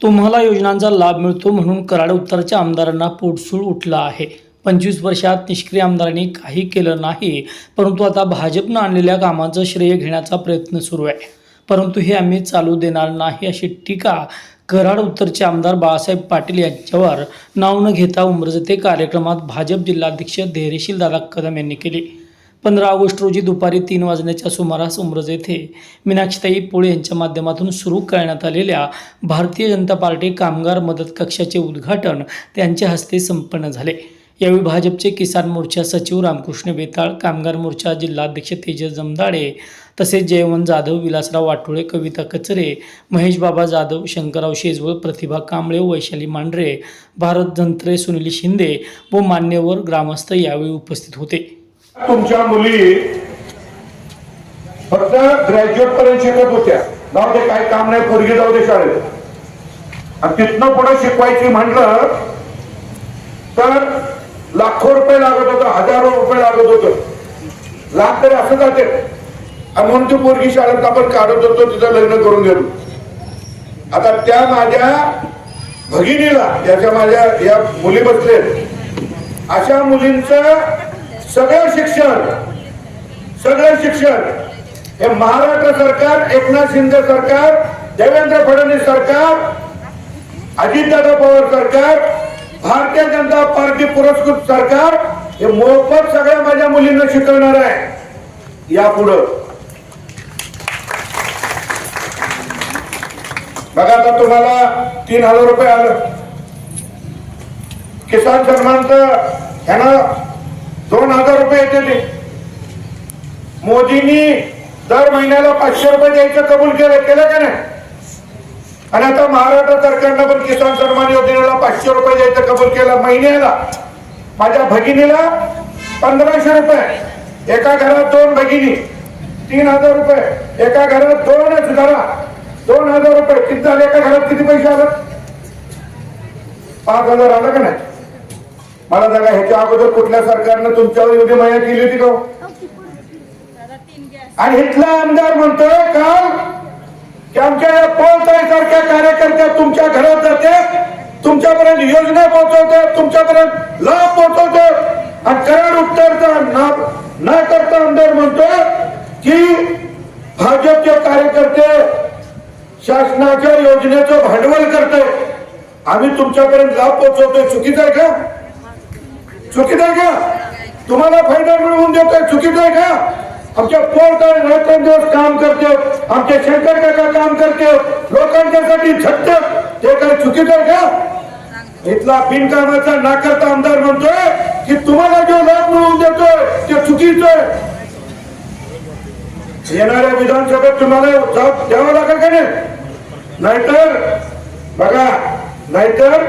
तुम्हाला योजनांचा लाभ मिळतो म्हणून कराड उत्तरच्या आमदारांना पोटसूळ उठला आहे. पंचवीस वर्षात निष्क्रिय आमदारांनी काही केलं नाही परंतु आता भाजपनं आणलेल्या कामाचं श्रेय घेण्याचा प्रयत्न सुरू आहे. परंतु हे आम्ही चालू देणार नाही अशी टीका कराड उत्तरचे आमदार बाळासाहेब पाटील यांच्यावर नाव न घेता उमरजते कार्यक्रमात भाजप जिल्हाध्यक्ष धैर्यशील दादा कदम यांनी केली. पंधरा ऑगस्ट रोजी दुपारी तीन वाजण्याच्या सुमारास उमरज येथे मीनाक्षीताई पोळे यांच्या माध्यमातून सुरू करण्यात आलेल्या भारतीय जनता पार्टी कामगार मदत कक्षाचे उद्घाटन त्यांच्या हस्ते संपन्न झाले. यावेळी भाजपचे किसान मोर्चा सचिव रामकृष्ण बेताळ कामगार मोर्चा जिल्हाध्यक्ष तेजस जमदाडे तसेच जयवंत जाधव विलासराव वाटोळे कविता कचरे महेश बाबा जाधव शंकरराव शेजवळ प्रतिभा कांबळे वैशाली मांढरे भारत धंत्रे सुनील शिंदे व मान्यवर ग्रामस्थ यावेळी उपस्थित होते. तुमच्या मुली फक्त ग्रॅज्युएट पर्यंत शिकत होत्या. जाऊ दे काय काम नाही पोरगी जाऊ दे शाळेत. आणि तिथनं पुढे शिकवायची म्हटलं तर लाखो रुपये लागत होतं हजारो रुपये लागत होत. लाख तरी असं जाते. आणि म्हणून ती पोरगी शाळेत आपण काढत होतो तिचं लग्न करून गेलो आता त्या माझ्या भगिनीला ज्याच्या माझ्या या मुली बसलेत अशा मुलींचं सगळं शिक्षण सगळं शिक्षण. हे महाराष्ट्र सरकार एकनाथ शिंदे सरकार देवेंद्र फडणवीस सरकार अजितदादा पवार सरकार भारतीय जनता पार्टी पुरस्कृत सरकार हे मोफत सगळ्या माझ्या मुलींना शिकवणार आहे. यापुढं बघा आता तुम्हाला तीन हजार रुपये आलं. किसान सन्मानचं ह्यानं दोन हजार रुपये येते ते. मोदींनी दर महिन्याला पाचशे रुपये द्यायचं कबूल केलं केलं का नाही? आणि आता महाराष्ट्र सरकारनं पण किसान सन्मान योजनेला पाचशे रुपये द्यायचं कबूल केलं महिन्याला. माझ्या भगिनीला पंधराशे रुपये. एका घरात दोन भगिनी तीन हजार रुपये. एका घरात दोनच घरा दोन हजार रुपये. किती झाले? एका घरात किती पैसे आलं? पाच हजार आलं का नाही? मला सांगा ह्याच्या अगोदर कुठल्या सरकारनं तुमच्यावर एवढी माया केली होती का हो? आणि इथला आमदार म्हणतोय काल की आमच्या या पोलताई सारख्या कार्यकर्त्या तुमच्या घरात जाते तुमच्यापर्यंत योजना पोहोचवते तुमच्यापर्यंत लाभ पोहोचवते. आणि कराड उत्तरचा नाव न करता आमदार म्हणतोय की भाजपचे कार्यकर्ते शासनाच्या योजनेचं भांडवल करतोय आम्ही तुमच्यापर्यंत लाभ पोहोचवतोय. चुकीचं आहे का? चुकीचं आहे का? तुम्हाला फायदा मिळवून देतोय चुकीचं आहे का? आमच्या पोरकर दिवस काम करते आमचे शंकर काका काम करते लोकांच्यासाठी छत्त ते काय चुकीचं आहे का? इथला बिनकामाचा नाकारता आमदार म्हणतोय की तुम्हाला जो लाभ मिळवून देतोय ते चुकीचं आहे. येणाऱ्या विधानसभेत तुम्हाला जाब द्यावा लागेल का नाहीतर बघा नाहीतर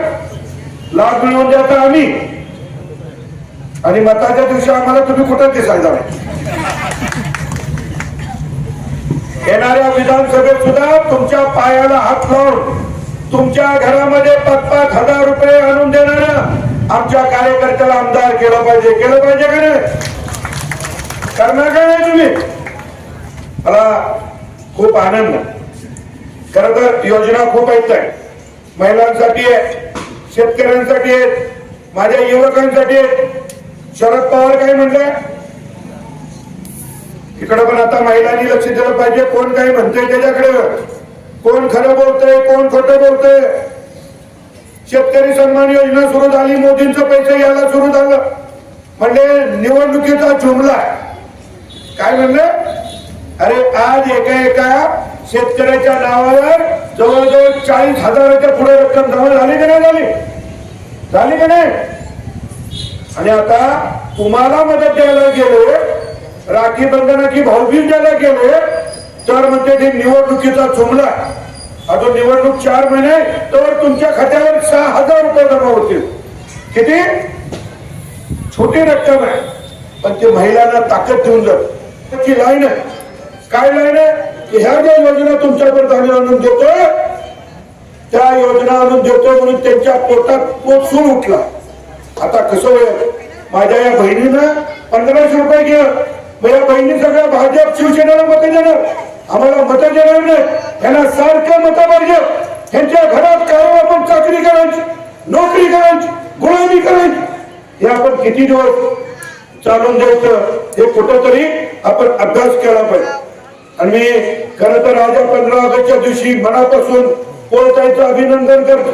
लाभ मिळवून द्यायचा आम्ही. आणि मताच्या दिवशी आम्हाला तुम्ही कुठं दिसायला येणाऱ्या विधानसभेत सुद्धा तुमच्या पायाला हात लावून तुमच्या घरामध्ये पाच पाच हजार रुपये आणून देणार आमच्या कार्यकर्त्याला आमदार केलं पाहिजे. केलं पाहिजे का नाही? करणार का नाही तुम्ही? मला खूप आनंद. खर तर योजना खूप आहेत आहे महिलांसाठी आहे शेतकऱ्यांसाठी आहेत माझ्या युवकांसाठी आहेत. शरद पवार काय म्हणले? इकडे पण आता महिलांनी लक्ष दिलं पाहिजे कोण काय म्हणतंय त्याच्याकडे. कोण खरं बोलतंय कोण खोटं बोलतंय. शेतकरी सन्मान योजना सुरू झाली मोदींचं पैसे यायला सुरू झालं. म्हणजे निवडणुकीचा जुमला काय म्हणलं? अरे आज एका एका शेतकऱ्याच्या नावावर जवळजवळ चाळीस हजाराच्या पुढे रक्कम जमा झाली का नाही झाली? झाली का नाही? आणि आता तुम्हाला मदत द्यायला गेले राखी बंधनाची भाऊबीज द्यायला गेले तर म्हणते ते निवडणुकीचा चुमला अजून निवडणूक चार महिने तर तुमच्या खात्यावर सहा हजार रुपये जमा होतील. किती? छोटी रक्कम आहे. पण ते महिलांना ताकद देऊन जात. त्याची लाईन आहे. काय लाईन आहे? की ह्या ज्या योजना तुमच्यापर्यंत आम्ही आणून देतोय त्या योजना आणून देतोय म्हणून त्यांच्या पोटात पोचून उठला. आता कसं होय माझ्या या बहिणीनं पंधराशे रुपये घेऊन मग या बहिणी सगळ्या भाजप शिवसेनेला मत देणार. आम्हाला मत देणार नाही. यांना सारखं मत पाहिजे त्यांच्या घरात कारण आपण चाकरी करायची नोकरी करायची गुलामी करायची. हे आपण किती दिवस चालून द्यायचं? हे कुठं तरी आपण अभ्यास केला पाहिजे. आणि मी खरं तर आज पंधरा ऑगस्टच्या दिवशी मनापासून कोणताईचं अभिनंदन करतो.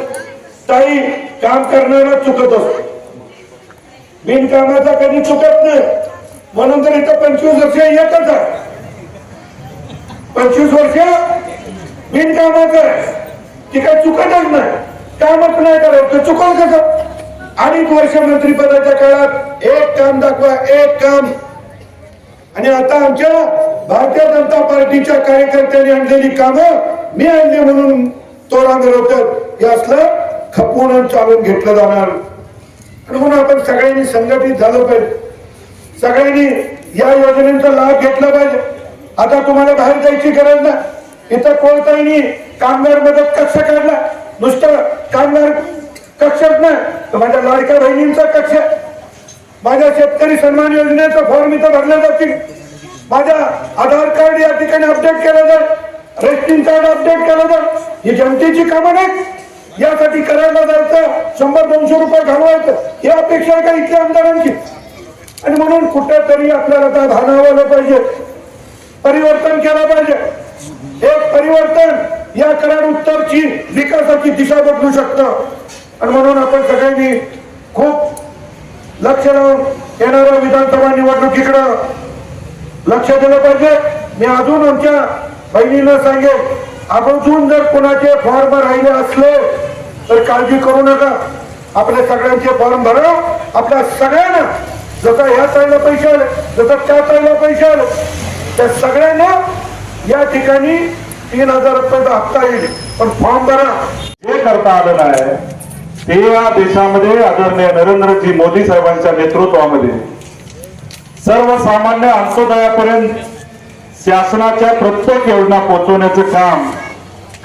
ताई काम करणारा चुकत असतो. विणकामाचा कधी चुकत नाही. म्हणून तर इथं पंचवीस वर्ष येतच आहे. पंचवीस वर्ष विणकामाचं आहे. ती काय चुकतच नाही. कामच नाही करायचं. चुकल कसं? अडीच वर्ष मंत्रिपदाच्या काळात एक काम दाखवा एक काम. आणि आता आमच्या भारतीय जनता पार्टीच्या कार्यकर्त्यांनी आणलेली कामं मी आणली म्हणून तोडा मिळवतात हे असलं खपवून चालून घेतलं जाणार. आणि म्हणून आपण सगळ्यांनी संघटित झालं पाहिजे. सगळ्यांनी या योजनेचा लाभ घेतला पाहिजे. आता तुम्हाला बाहेर जायची गरज नाही. इथं कोणताही कामगार मदत कक्ष काढला. नुसतं कामगार कक्षच नाही. तर माझ्या लाडक्या बहिणींचा कक्ष. माझ्या शेतकरी सन्मान योजनेचा फॉर्म इथं भरला जातील. माझ्या आधार कार्ड या ठिकाणी अपडेट केलं जाईल. रेशनिंग कार्ड अपडेट केलं जाईल. ही जनतेची कामं नाही यासाठी करायला जायचं शंभर दोनशे रुपये घालवायचं. ही अपेक्षा आहे का इथल्या आमदारांची. आणि म्हणून कुठेतरी आपल्याला त्या भानावलं पाहिजे. परिवर्तन केलं पाहिजे. एक परिवर्तन या कराड उत्तरची विकासाची दिशा बदलू शकतं. आणि म्हणून आपण सगळ्यांनी खूप लक्ष लावून येणाऱ्या विधानसभा निवडणुकीकडं लक्ष दिलं पाहिजे. मी अजून आमच्या बहिणीला सांगेन अजून जर कोणाचे फॉर्म राहिले असले तर काळजी करू नका. आपल्या सगळ्यांचे फॉर्म भरा. आपल्या सगळ्यांना जसं ह्या साईडला पैसे आले जसं त्या साईडला पैसे आले त्या सगळ्यांना या ठिकाणी तीन हजार रुपयाचा हप्ता येईल. पण फॉर्म भरा. जे करता आलं नाही ते या देशामध्ये आदरणीय नरेंद्रजी मोदी साहेबांच्या नेतृत्वामध्ये. सर्वसामान्य अंत्योदयापर्यंत शासनाच्या प्रत्येक योजना पोहोचवण्याचं काम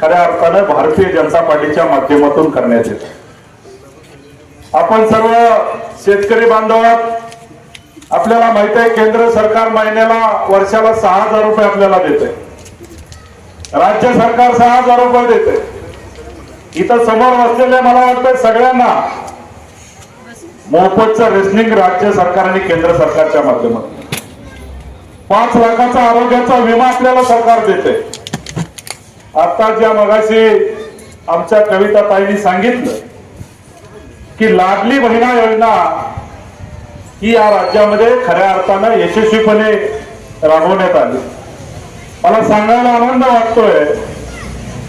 खऱ्या अर्थानं भारतीय जनता पार्टीच्या माध्यमातून करण्यात येतं. आपण सर्व शेतकरी बांधवात आपल्याला माहीत आहे केंद्र सरकार महिन्याला वर्षाला सहा हजार रुपये आपल्याला देते राज्य सरकार सहा हजार रुपये देते इथं समोर बसलेल्या मला वाटतं सगळ्यांना मोफतचं रेशनिंग राज्य सरकार आणि केंद्र सरकारच्या माध्यमातून. पाच लाखाचा आरोग्याचा विमा आपल्याला सरकार देते आता ज्या मगाशी आमच्या कविता ताईंनी सांगितलं की लाडली बहिणा योजना ही या राज्यामध्ये खऱ्या अर्थानं यशस्वीपणे राबवण्यात आली. मला सांगायला आनंद वाटतोय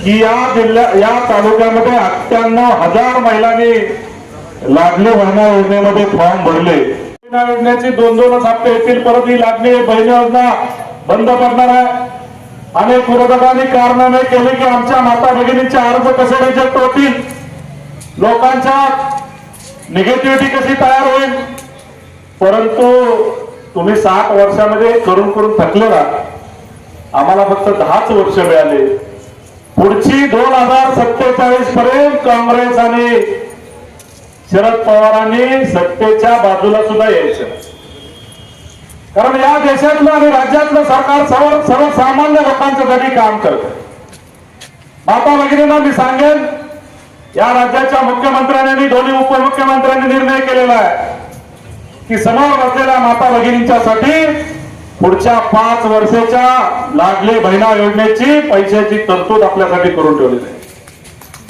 की या जिल्ह्या या तालुक्यामध्ये अठ्ठ्याण्णव हजार महिलांनी लाडली बहिणा योजनेमध्ये फॉर्म भरले. बहिणा योजनेची दोन दोनच हप्ते येतील परत ही लाडली बहिणी योजना बंद पडणार आहे. अनेक विरोधकांनी कारणामे केले की आमच्या माता भगिनींचे अर्ज कसे रिजेक्ट होतील? लोकांच्या निगेटिव्हिटी कशी तयार होईल? परंतु तुम्ही सात वर्षामध्ये करून करून थकलेला आम्हाला फक्त दहाच वर्ष मिळाले. पुढची दोन हजार सत्तेचाळीस पर्यंत काँग्रेस आणि शरद पवारांनी सत्तेच्या बाजूला सुद्धा यायचं. कारण या देशातलं आणि राज्यातलं सरकार सर्व सर्वसामान्य लोकांच्यासाठी काम करत. माता भगिनींना मी सांगेन या राज्याच्या मुख्यमंत्र्यांनी दोन्ही उपमुख्यमंत्र्यांनी निर्णय केलेला आहे की समोर बसलेल्या माता भगिनींच्यासाठी पुढच्या पाच वर्षाच्या लाडली बहिणा योजनेची पैशाची तरतूद आपल्यासाठी करून ठेवलेली आहे.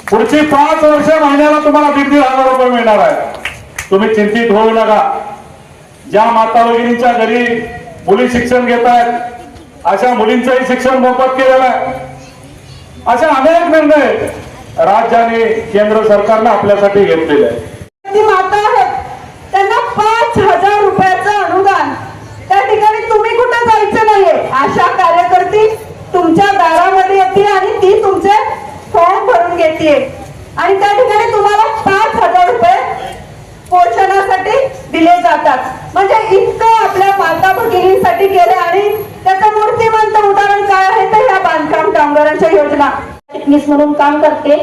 पुढची पाच वर्ष महिन्याला तुम्हाला दीड दीड हजार रुपये मिळणार आहे तुम्ही चिंतित होऊ नका. ज्या माता भगिनींच्या घरी मुली शिक्षण घेत आहेत अशा मुलींचंही शिक्षण मोफत केलेलं आहे. अशा अनेक निर्णय राज्य आणि केंद्र सरकारनं आपल्यासाठी घेतलेले आहेत माता आहेत. त्यांना पाच हजार रुपयाचं अनुदान. त्या ठिकाणी तुम्ही कुठं जायचं नाहीये. आशा कार्यकर्ती तुमच्या दारामध्ये येते आणि ती तुमचे फॉर्म भरून घेते आणि त्या ठिकाणी तुम्हाला पाच हजार रुपये पोषणासाठी दिले जातात. म्हणजे इतकं आपल्या माता भगिनींसाठी केले आणि त्याचं मूर्तिमंत उदाहरण काय आहे तर ह्या बांधकाम कामगारांच्या योजना. मिस म्हणून काम करते.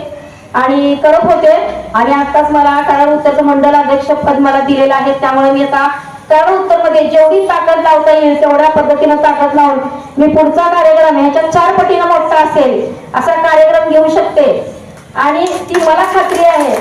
आणि करत होते. आणि आताच मला कराड उत्तरचं मंडल अध्यक्ष पद मला दिलेलं आहे. त्यामुळे मी आता कराड उत्तरमध्ये जेवढी ताकद लावता येईल तेवढ्या पद्धतीनं ताकद लावून मी पुढचा कार्यक्रम ह्याच्यात चार पटीनं मोठा असेल असा कार्यक्रम घेऊ शकते. आणि ती मला खात्री आहे.